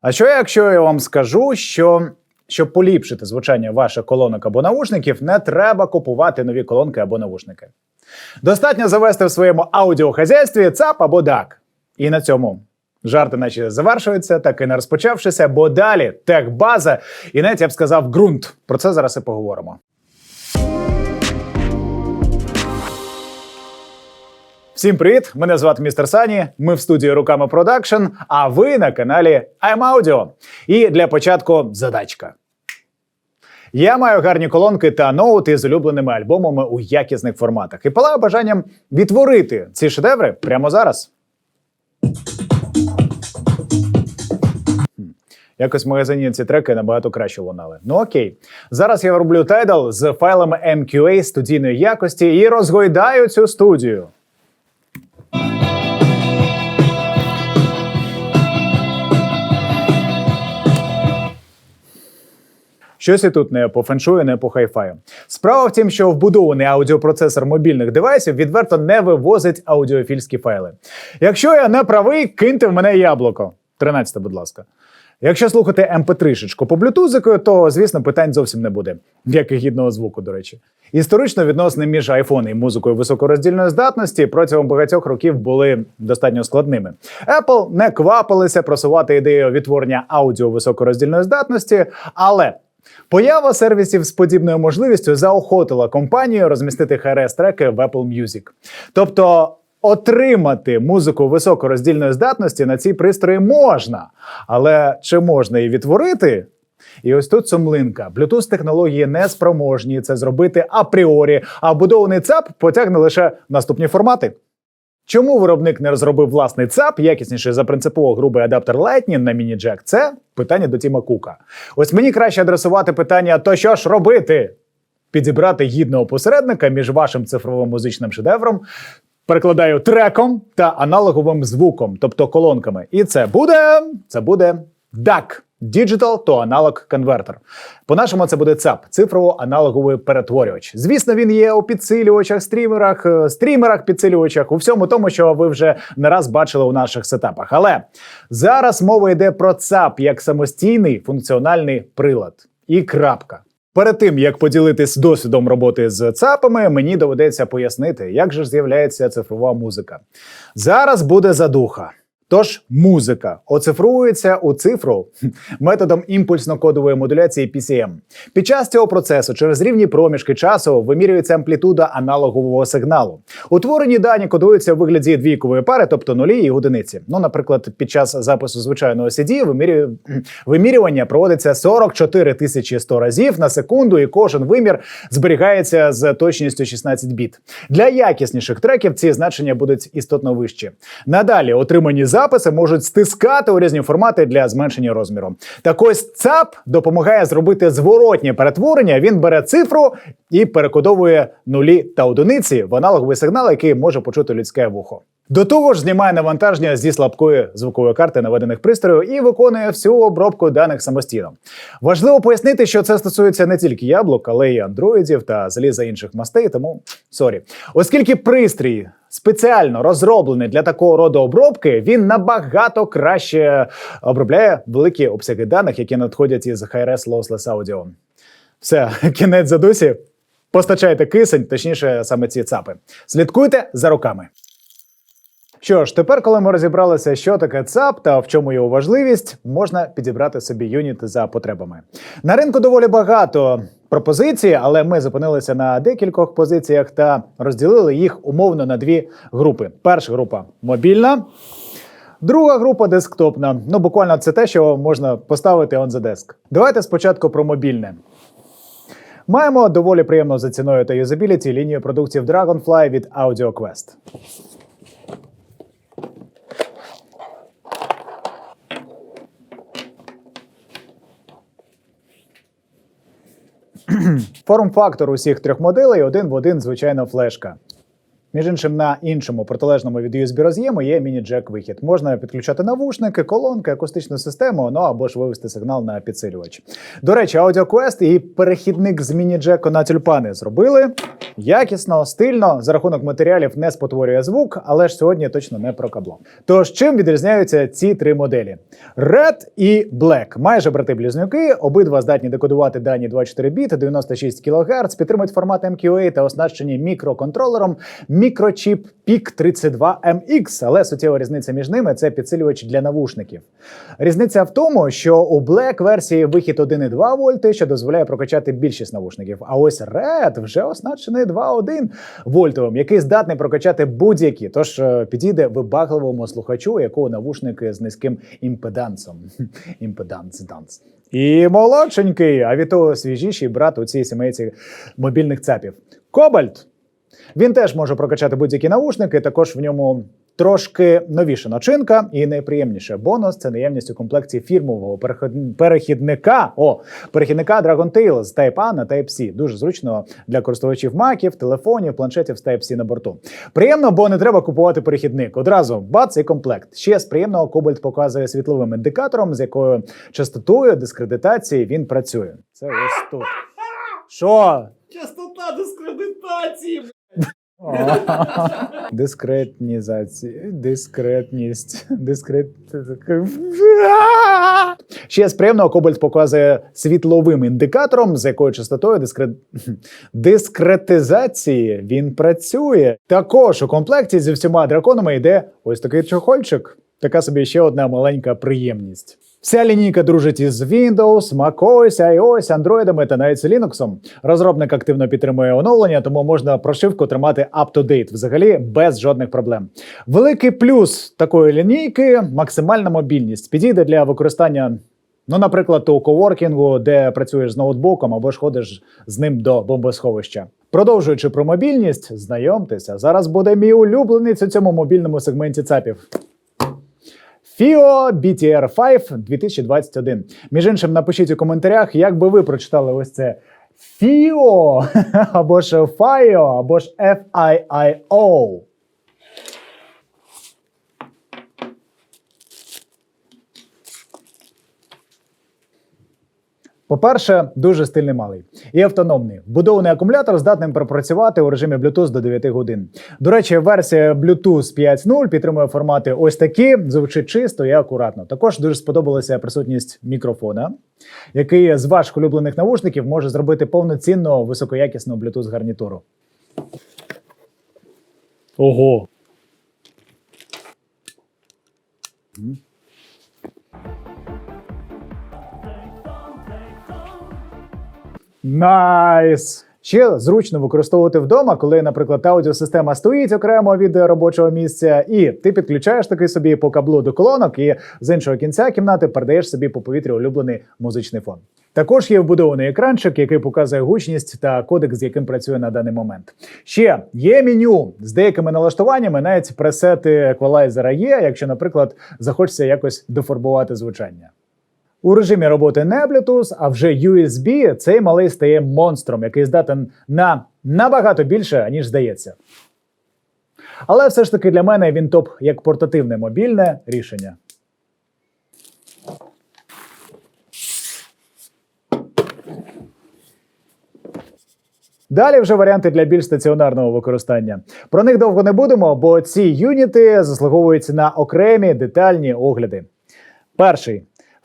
А що якщо я вам скажу, що щоб поліпшити звучання ваших колонок або наушників, не треба купувати нові колонки або наушники. Достатньо завести в своєму аудіохазяйстві ЦАП або ДАК. І на цьому жарти наші завершуються, так і не розпочавшися, бо далі техбаза і навіть я б сказав ґрунт. Про це зараз і поговоримо. Всім привіт! Мене звати містер Сані. Ми в студії Руками Продакшн, а ви на каналі I'm Audio. І для початку задачка. Я маю гарні колонки та ноути з улюбленими альбомами у якісних форматах і палаю бажанням відтворити ці шедеври прямо зараз. Якось в магазині ці треки набагато краще лунали. Ну окей. Зараз я роблю тайдл з файлами MQA студійної якості і розгойдаю цю студію. Щось і тут не по феншую, не по хайфаю. Справа в тім, що вбудований аудіопроцесор мобільних девайсів відверто не вивозить аудіофільські файли. Якщо я не правий, киньте в мене яблуко. 13, будь ласка. Якщо слухати MP3 по блютузикою, то звісно питань зовсім не буде, як і гідного звуку, до речі. Історично відносини між iPhone і музикою високороздільної здатності протягом багатьох років були достатньо складними. Apple не квапилися просувати ідею відтворення аудіо високороздільної здатності, але Поява сервісів з подібною можливістю заохотила компанію розмістити hrs треки в Apple Music. Тобто отримати музику високороздільної здатності на цій пристрої можна, але чи можна її відтворити? І ось тут сумлинка. Bluetooth технології не спроможні це зробити апріорі, а будований ЦАП потягне лише наступні формати. Чому виробник не розробив власний ЦАП, якісніший за принципово грубий адаптер Lightning на міні-джек? Це питання до Тіма Кука. Ось мені краще адресувати питання: то що ж робити? Підібрати гідного посередника між вашим цифровим музичним шедевром, перекладаю треком та аналоговим звуком, тобто колонками. І це буде це буде DAC. Digital to Analog Converter. По-нашому це буде ЦАП, цифрово-аналоговий перетворювач. Звісно, він є у підсилювачах, стрімерах, е, стрімерах, підсилювачах, у всьому тому, що ви вже не раз бачили у наших сетапах. Але зараз мова йде про ЦАП як самостійний функціональний прилад. І крапка. Перед тим як поділитись досвідом роботи з ЦАПами, мені доведеться пояснити, як же з'являється цифрова музика. Зараз буде задуха. Тож музика оцифрується у цифру методом імпульсно-кодової модуляції PCM. Під час цього процесу через рівні проміжки часу вимірюється амплітуда аналогового сигналу. Утворені дані кодуються у вигляді двійкової пари, тобто нулі і одиниці. Ну, наприклад, під час запису звичайного CD вимірю... вимірювання проводиться 44 тисячі 100 разів на секунду, і кожен вимір зберігається з точністю 16 біт. Для якісніших треків ці значення будуть істотно вищі. Надалі отримані записи можуть стискати у різні формати для зменшення розміру. Так ось ЦАП допомагає зробити зворотнє перетворення. Він бере цифру і перекодовує нулі та одиниці в аналоговий сигнал, який може почути людське вухо. До того ж, знімає навантаження зі слабкої звукової карти наведених пристрою і виконує всю обробку даних самостійно. Важливо пояснити, що це стосується не тільки яблук, але й андроїдів та заліза інших мастей. Тому сорі, оскільки пристрій спеціально розроблений для такого роду обробки, він набагато краще обробляє великі обсяги даних, які надходять із Hi-Res Lossless Audio. Все, кінець задусі. Постачайте кисень, точніше, саме ці цапи. Слідкуйте за руками. Що ж, тепер, коли ми розібралися, що таке ЦАП та в чому його важливість, можна підібрати собі юніт за потребами. На ринку доволі багато пропозицій, але ми зупинилися на декількох позиціях та розділили їх умовно на дві групи. Перша група мобільна. Друга група десктопна. Ну, буквально це те, що можна поставити on the desk. Давайте спочатку про мобільне. Маємо доволі приємну за ціною та юзабіліті лінію продуктів Dragonfly від AudioQuest. Форм-фактор усіх трьох моделей один в один звичайно флешка. Між іншим, на іншому протилежному від USB роз'єму є міні-джек вихід. Можна підключати навушники, колонки, акустичну систему, ну або ж вивести сигнал на підсилювач. До речі, Audio Quest і перехідник з міні-джеку на тюльпани зробили якісно, стильно, за рахунок матеріалів не спотворює звук, але ж сьогодні точно не про кабло. Тож чим відрізняються ці три моделі? Red і Black. майже брати-близнюки, обидва здатні декодувати дані 24 біт, 96 кГц, підтримують формат MQA та оснащені мікроконтролером мікрочіп PIC 32 MX, але суттєва різниця між ними це підсилювач для навушників. Різниця в тому, що у Black версії вихід 1,2 вольти, що дозволяє прокачати більшість навушників. А ось Red вже оснащений 2,1 вольтовим, який здатний прокачати будь-які. Тож е, підійде вибагливому слухачу, у якого навушники з низьким імпедансом. Імпеданс данс. І молодшенький, а від того свіжіший брат у цій сімейці мобільних цапів. Кобальт. Він теж може прокачати будь-які навушники. Також в ньому трошки новіша начинка і найприємніше бонус це наявність у комплекті фірмового перехід- перехідника. О, перехідника Dragon Tail з Type-A на Type-C. Дуже зручно для користувачів маків, телефонів, планшетів з Type-C на борту. Приємно, бо не треба купувати перехідник. Одразу бац і комплект. Ще з приємного Кобальт показує світловим індикатором, з якою частотою дискредитації він працює. Це ось тут. Що? Частота дискредитації. Дискретнізація, дискретність, дискрет... Ще з приємного Кобальт показує світловим індикатором, з якою частотою дискрет... дискретизації він працює. Також у комплекті зі всіма драконами йде ось такий чохольчик. Така собі ще одна маленька приємність. Вся лінійка дружить із Windows, macOS, iOS, Android та навіть з Linux. Розробник активно підтримує оновлення, тому можна прошивку тримати up-to-date взагалі без жодних проблем. Великий плюс такої лінійки максимальна мобільність. Підійде для використання. Ну, наприклад, у коворкінгу, де працюєш з ноутбуком або ж ходиш з ним до бомбосховища. Продовжуючи про мобільність, знайомтеся, зараз буде мій улюбленець у цьому мобільному сегменті ЦАПів. FIO BTR5 2021. Між іншим, напишіть у коментарях, як би ви прочитали ось це FIO, або ж FIO, або ж FIIO. По-перше, дуже стильний малий і автономний. Вбудований акумулятор здатним пропрацювати у режимі Bluetooth до 9 годин. До речі, версія Bluetooth 5.0 підтримує формати ось такі, звучить чисто і акуратно. Також дуже сподобалася присутність мікрофона, який з ваших улюблених навушників може зробити повноцінну високоякісну Bluetooth гарнітуру. Ого. Найс! Ще зручно використовувати вдома, коли, наприклад, аудіосистема стоїть окремо від робочого місця, і ти підключаєш такий собі по каблу до колонок, і з іншого кінця кімнати передаєш собі по повітрю улюблений музичний фон. Також є вбудований екранчик, який показує гучність та кодек, з яким працює на даний момент. Ще є меню з деякими налаштуваннями, навіть пресети еквалайзера є, якщо, наприклад, захочеться якось дофарбувати звучання. У режимі роботи не Bluetooth, а вже USB цей малий стає монстром, який здатен на набагато більше, ніж здається. Але все ж таки для мене він топ як портативне мобільне рішення. Далі вже варіанти для більш стаціонарного використання. Про них довго не будемо, бо ці юніти заслуговують на окремі детальні огляди. Перший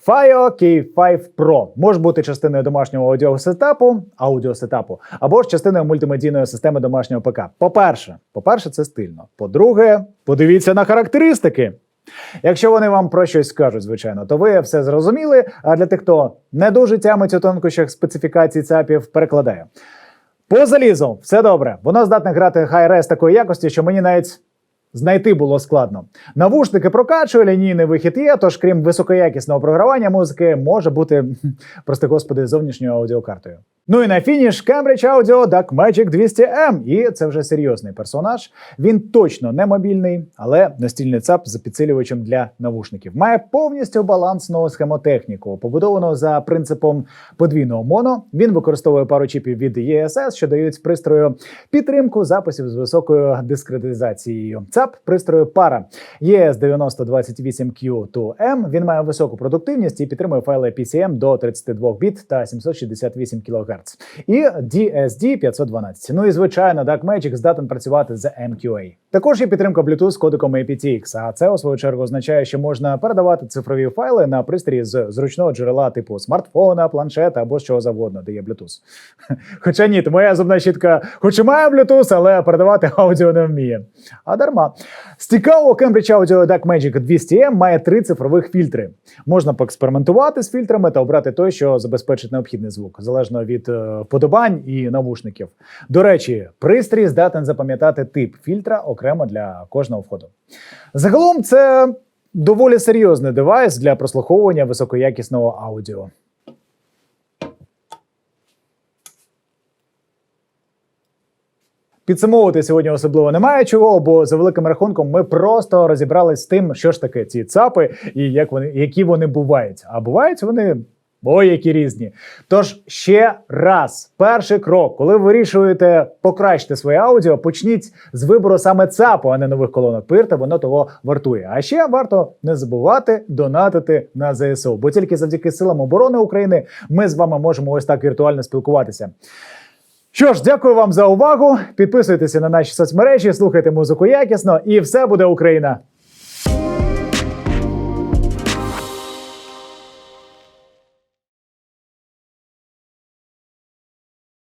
FIO K5 Pro може бути частиною домашнього аудіосетапу, аудіосетапу, або ж частиною мультимедійної системи домашнього ПК. По-перше, по-перше, це стильно. По-друге, подивіться на характеристики. Якщо вони вам про щось скажуть, звичайно, то ви все зрозуміли. А для тих, хто не дуже тямить у тонкощах специфікацій ЦАПів, перекладаю. По залізу все добре. Воно здатне грати хай-рес такої якості, що мені навіть знайти було складно. Навушники прокачує, лінійний вихід є, тож крім високоякісного програвання музики, може бути, прости господи, зовнішньою аудіокартою. Ну і на фініш Cambridge Audio DAC Magic 200M. І це вже серйозний персонаж. Він точно не мобільний, але настільний ЦАП з підсилювачем для навушників. Має повністю балансну схемотехніку, побудовану за принципом подвійного моно. Він використовує пару чіпів від ESS, що дають пристрою підтримку записів з високою дискретизацією. ЦАП пристрою пара ES9028Q2M. Він має високу продуктивність і підтримує файли PCM до 32 біт та 768 кГц. І DSD 512. Ну і звичайно, DAC Magic здатен працювати з MQA. Також є підтримка Bluetooth з кодиком aptX, а це у свою чергу означає, що можна передавати цифрові файли на пристрій з зручного джерела типу смартфона, планшета або з чого завгодно, де є Bluetooth. Хоча ні, то моя зубна щітка, хоч і має Bluetooth, але передавати аудіо не вміє. А дарма. З цікавого Cambridge Audio DAC Magic 200M має три цифрових фільтри. Можна поекспериментувати з фільтрами та обрати той, що забезпечить необхідний звук, залежно від е, вподобань і навушників. До речі, пристрій здатен запам'ятати тип фільтра окремо для кожного входу. Загалом це доволі серйозний девайс для прослуховування високоякісного аудіо. Підсумовувати сьогодні особливо немає чого, бо за великим рахунком ми просто розібрались з тим, що ж таке ці цапи і як вони, які вони бувають. А бувають вони. Ой, які різні. Тож ще раз, перший крок, коли ви вирішуєте покращити своє аудіо, почніть з вибору саме ЦАПу, а не нових колонок. Повірте, воно того вартує. А ще варто не забувати донатити на ЗСУ, бо тільки завдяки силам оборони України ми з вами можемо ось так віртуально спілкуватися. Що ж, дякую вам за увагу. Підписуйтеся на наші соцмережі, слухайте музику якісно, і все буде Україна.